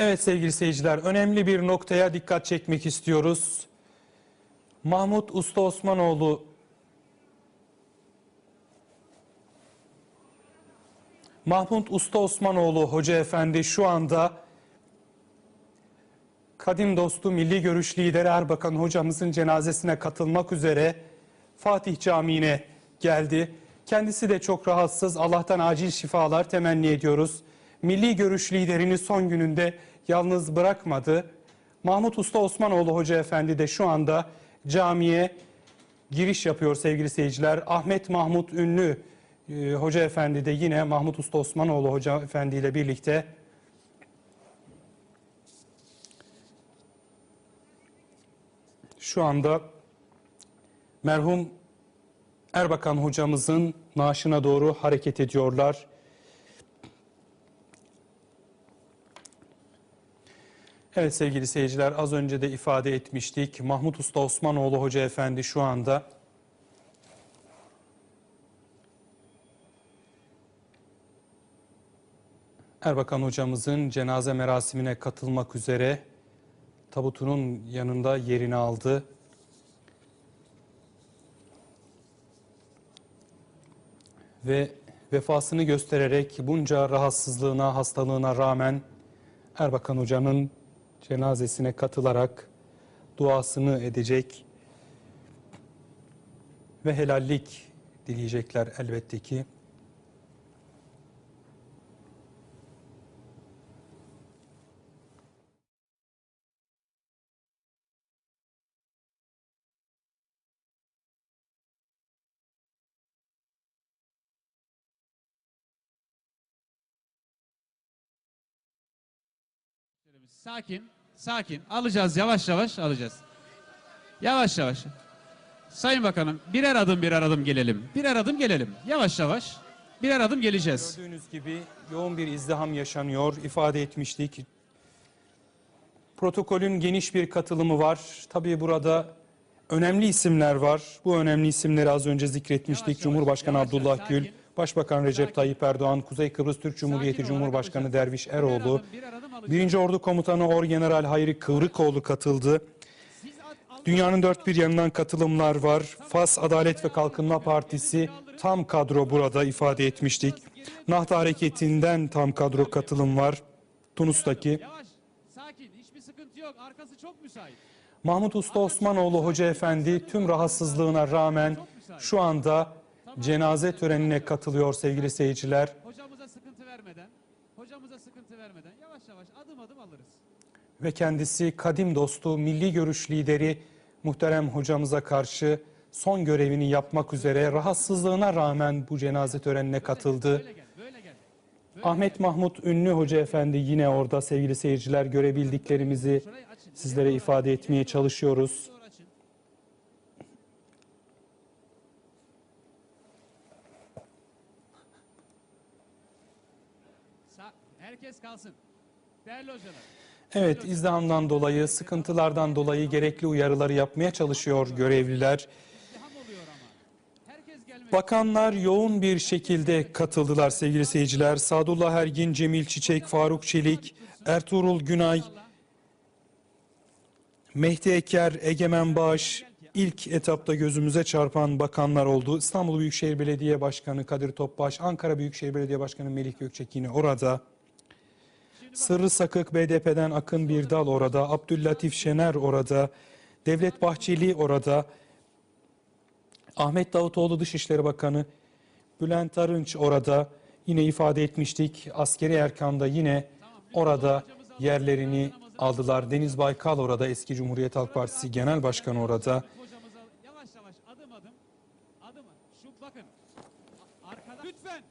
Evet sevgili seyirciler, önemli bir noktaya dikkat çekmek istiyoruz. Mahmut Usta Osmanoğlu Mahmut Usta Osmanoğlu Hoca Efendi şu anda kadim dostu milli görüş lideri Erbakan hocamızın cenazesine katılmak üzere Fatih Camii'ne geldi. Kendisi de çok rahatsız. Allah'tan acil şifalar temenni ediyoruz. Milli görüş liderini son gününde yalnız bırakmadı. Mahmut Usta Osmanoğlu Hoca Efendi de şu anda camiye giriş yapıyor sevgili seyirciler. Ahmet Mahmut Ünlü e, Hoca Efendi de yine Mahmut Usta Osmanoğlu Hoca Efendi ile birlikte şu anda merhum Erbakan hocamızın naaşına doğru hareket ediyorlar. Evet sevgili seyirciler az önce de ifade etmiştik. Mahmut Usta Osmanoğlu Hoca Efendi şu anda Erbakan hocamızın cenaze merasimine katılmak üzere tabutunun yanında yerini aldı. Ve vefasını göstererek bunca rahatsızlığına, hastalığına rağmen Erbakan hocanın cenazesine katılarak duasını edecek ve helallik dileyecekler elbette ki. Sakin, sakin. Alacağız yavaş yavaş alacağız. Yavaş yavaş. Sayın Bakanım birer adım birer adım gelelim. Birer adım gelelim. Yavaş yavaş. Birer adım geleceğiz. Gördüğünüz gibi yoğun bir izdiham yaşanıyor, ifade etmiştik. Protokolün geniş bir katılımı var. Tabii burada önemli isimler var. Bu önemli isimleri az önce zikretmiştik. Yavaş, Cumhurbaşkanı yavaş, Abdullah yavaş, Gül, sakin. Başbakan Recep. Tayyip Erdoğan, Kuzey Kıbrıs Türk Cumhuriyeti Cumhurbaşkanı. Derviş Eroğlu, adım, birer adım alacağız. Birinci Ordu Komutanı Orgeneral Hayri Kıvrıkoğlu katıldı. Dünyanın dört bir yanından katılımlar var. Fas Adalet ve Kalkınma Partisi tam kadro burada ifade etmiştik. Nahda Hareketi'nden tam kadro katılım var. Tunus'taki. Mahmut Usta Osmanoğlu Hoca Efendi tüm rahatsızlığına rağmen şu anda cenaze törenine katılıyor sevgili seyirciler. Hocamıza sıkıntı vermeden, hocamıza sıkıntı vermeden yavaş yavaş adım adım alırız. Ve kendisi kadim dostu, milli görüş lideri muhterem hocamıza karşı son görevini yapmak üzere rahatsızlığına rağmen bu cenaze törenine katıldı. Böyle gel, böyle gel. Ahmet Mahmut Ünlü Hoca Efendi yine orada sevgili seyirciler görebildiklerimizi sizlere ifade etmeye çalışıyoruz. Herkes kalsın. Değerli hocalar. Evet izdihamdan dolayı, sıkıntılardan dolayı gerekli uyarıları yapmaya çalışıyor görevliler. Bakanlar yoğun bir şekilde katıldılar sevgili seyirciler. Sadullah Ergin, Cemil Çiçek, Faruk Çelik, Ertuğrul Günay, Mehdi Eker, Egemen Bağış ilk etapta gözümüze çarpan bakanlar oldu. İstanbul Büyükşehir Belediye Başkanı Kadir Topbaş, Ankara Büyükşehir Belediye Başkanı Melih Gökçek yine orada. Sırrı Sakık BDP'den Akın Birdal orada, Abdüllatif Şener orada, Devlet Bahçeli orada, Ahmet Davutoğlu Dışişleri Bakanı, Bülent Arınç orada, yine ifade etmiştik. Askeri Erkan'da yine orada yerlerini aldılar. Deniz Baykal orada, eski Cumhuriyet Halk Partisi Genel Başkanı orada. Lütfen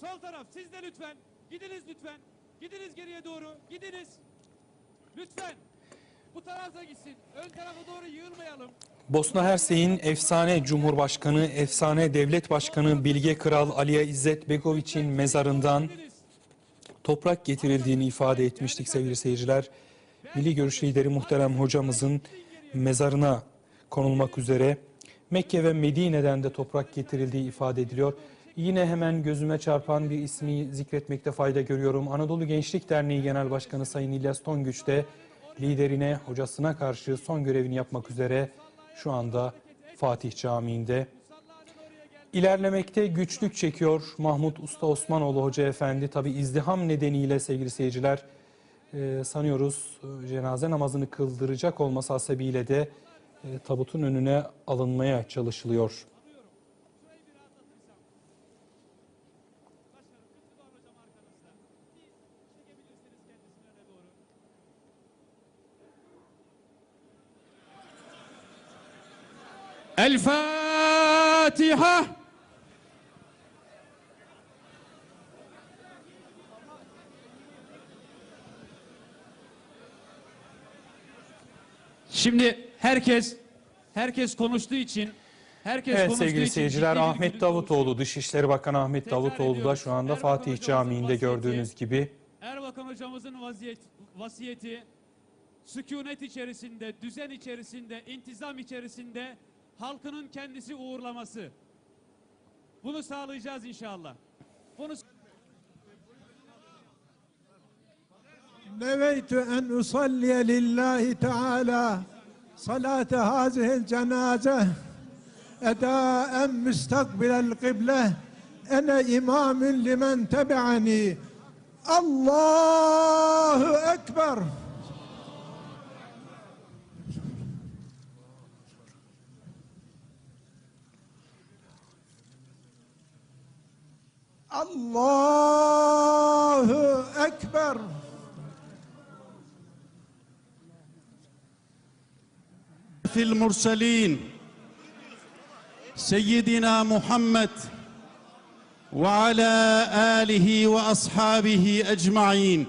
sol taraf siz de lütfen gidiniz lütfen gidiniz geriye doğru gidiniz. Lütfen. Bu tarafa gitsin. Ön tarafa doğru yığılmayalım. Bosna Hersey'in efsane Cumhurbaşkanı, efsane Devlet Başkanı Bilge Kral Aliye İzzet Begoviç'in mezarından toprak getirildiğini ifade etmiştik sevgili seyirciler. Milli Görüş Lideri muhterem hocamızın mezarına konulmak üzere Mekke ve Medine'den de toprak getirildiği ifade ediliyor. Yine hemen gözüme çarpan bir ismi zikretmekte fayda görüyorum. Anadolu Gençlik Derneği Genel Başkanı Sayın İlyas Tonguç de liderine, hocasına karşı son görevini yapmak üzere şu anda Fatih Camii'nde. İlerlemekte güçlük çekiyor Mahmut Usta Osmanoğlu Hoca Efendi. Tabi izdiham nedeniyle sevgili seyirciler e, sanıyoruz e, cenaze namazını kıldıracak olması hasebiyle de e, tabutun önüne alınmaya çalışılıyor. El Fatiha. Şimdi herkes herkes konuştuğu için herkes Evet konuştuğu sevgili için seyirciler Ahmet Davutoğlu Dışişleri Bakanı Ahmet Tekrar Davutoğlu da şu anda Erbakan Fatih Camii'nde vasiyeti- gördüğünüz gibi. Erbakan hocamızın vaziyet, vasiyeti sükunet içerisinde, düzen içerisinde, intizam içerisinde halkının kendisi uğurlaması. Bunu sağlayacağız inşallah. Bunu نويت أن أصلي لله تعالى صلاة هذه الجنازة أداء مستقبل القبلة أنا إمام لمن تبعني الله أكبر الله أكبر. في المرسلين سيدنا محمد وعلى آله وأصحابه أجمعين.